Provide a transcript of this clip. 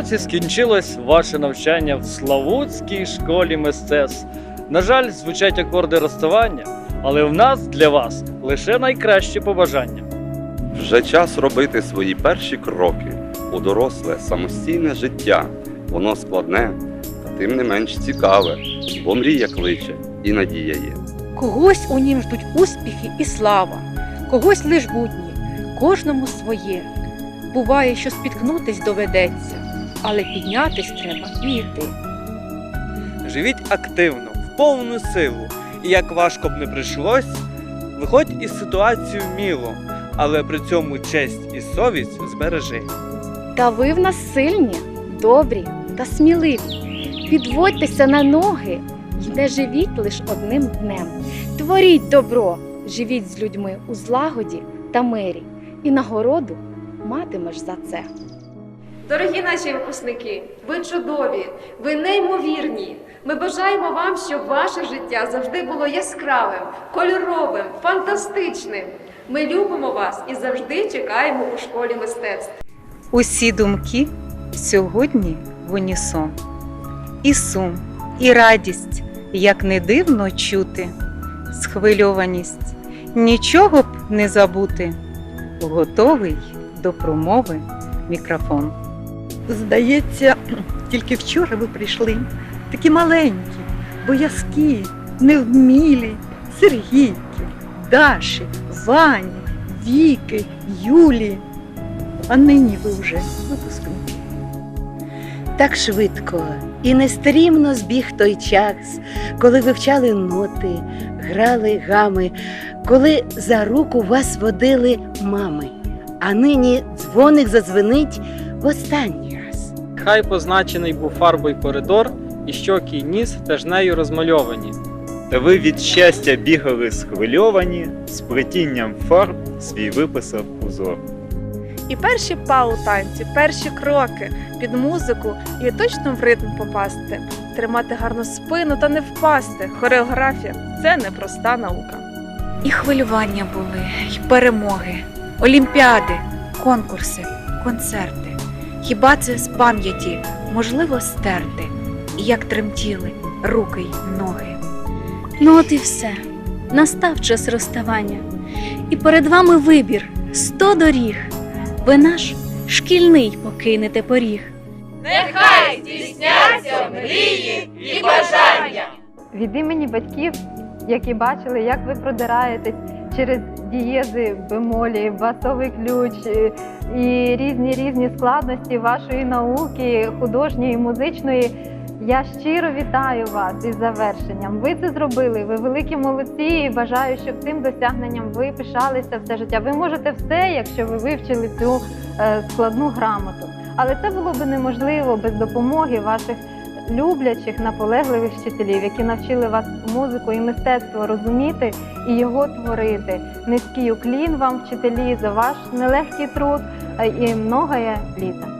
році скінчилось ваше навчання в Славутській школі мистецтв. На жаль, звучать акорди розставання, але в нас для вас лише найкращі побажання. Вже час робити свої перші кроки у доросле самостійне життя. Воно складне, та тим не менш цікаве, бо мрія кличе і надія є. Когось у нім ждуть успіхи і слава, когось лиш будні, кожному своє. Буває, що спіткнутись доведеться, але піднятись треба і йти. Живіть активно, в повну силу. І як важко б не прийшлось, виходь із ситуації вміло, але при цьому честь і совість збережи. Та ви в нас сильні, добрі та сміливі. Підводьтеся на ноги і не живіть лиш одним днем. Творіть добро, живіть з людьми у злагоді та мирі, і нагороду матимеш за це. Дорогі наші випускники, ви чудові, ви неймовірні. Ми бажаємо вам, щоб ваше життя завжди було яскравим, кольоровим, фантастичним. Ми любимо вас і завжди чекаємо у школі мистецтв. Усі думки сьогодні в унісон. І сум, і радість, як не дивно чути, схвильованість, нічого б не забути. Готовий до промови мікрофон. Здається, тільки вчора ви прийшли. Такі маленькі, боязкі, невмілі, Сергійки, Даші, Вані, Віки, Юлі. А нині ви вже випускники. Так швидко і нестримно збіг той час, коли вивчали ноти, грали гами, коли за руку вас водили мами. А нині дзвоник задзвенить в останній раз. Хай позначений був фарбою коридор, і щоки й ніс теж нею розмальовані. Та ви від щастя бігали схвильовані, з плетінням фарб свій виписав узор. І перші па у танці, перші кроки під музику і точно в ритм попасти, тримати гарну спину та не впасти. Хореографія це непроста наука. І хвилювання були, і перемоги, олімпіади, конкурси, концерти. Хіба це з пам'яті можливо стерти, і як тремтіли руки й ноги? Ну от і все. Настав час розставання. І перед вами вибір сто доріг. Ви наш шкільний покинете поріг. Нехай здійсняться мрії і бажання. від імені батьків, які бачили, як ви продираєтесь через дієзи, бемолі, басовий ключ е, і різні різні складності вашої науки, художньої, музичної. Я щиро вітаю вас із завершенням. Ви це зробили. Ви великі молодці. і Бажаю, щоб цим досягненням ви пишалися все життя. Ви можете все, якщо ви вивчили цю е, складну грамоту. Але це було би неможливо без допомоги ваших люблячих, наполегливих вчителів, які навчили вас музику і мистецтво розуміти і його творити. Низький уклін вам, вчителі, за ваш нелегкий труд е, і многое літа.